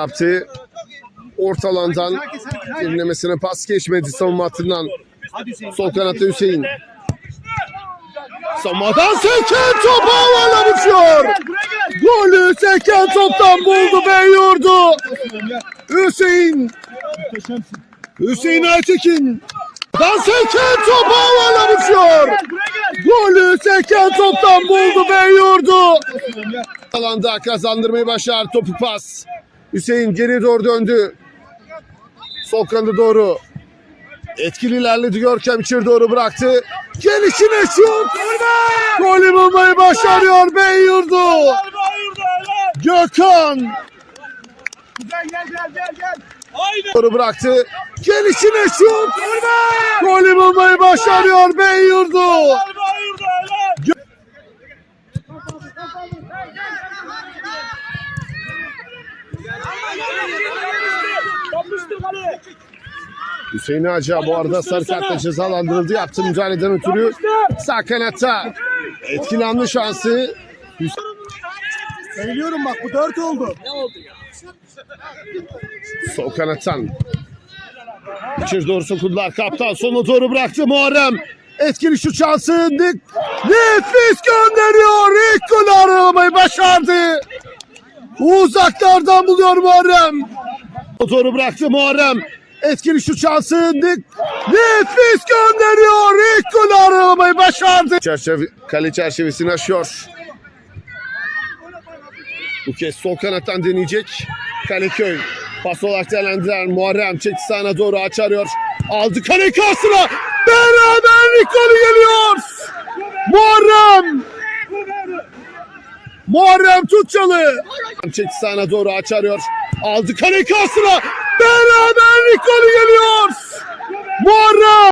yaptı. Orta alandan derinlemesine pas geçmedi savunma hattından. Sol kanatta Hüseyin. Savunmadan seken top havana uçuyor. Golü seken toptan buldu Beyyurdu. Hüseyin. Hüseyin Aytekin. Dan seken top havana uçuyor. Golü seken toptan buldu Beyyurdu. Alanda kazandırmayı başardı topu pas. Hüseyin geri doğru döndü. Sol doğru. Etkili ilerledi Görkem içeri doğru bıraktı. Gelişine şut. Golü bulmayı başarıyor Beyyurdu. Gökhan Gel gel gel gel gel. doğru bıraktı. Gelişine şut. Golü bulmayı başarıyor Beyyurdu. Yapmıştır kale. Hüseyin Hacı bu arada sarı kartla cezalandırıldı. Yaptığı müdahaleden ötürü sağ kanatta etkili anlı şansı. Söylüyorum bak bu dört oldu. Sol kanattan. İçeri doğru sokuldular. Kaptan sonuna doğru bıraktı Muharrem. Etkili şu şansı. Nefis gönderiyor. İlk golü aramayı başardı. Uzaklardan buluyor Muharrem. Doğru bıraktı Muharrem. Etkili şu şansı. Nefis gönderiyor. İlk golü aramayı başardı. Çerçeve, kale çerçevesini aşıyor. Bu kez sol kanattan deneyecek. Kaleköy. Pas olarak değerlendiren Muharrem çekti sağına doğru açarıyor. Aldı kale karşısına. Beraberlik golü geliyor. Muharrem. Muharrem Tutçalı. Çek sana doğru açarıyor. Aldı kale karşısına. Beraberlik golü geliyor. Muharrem.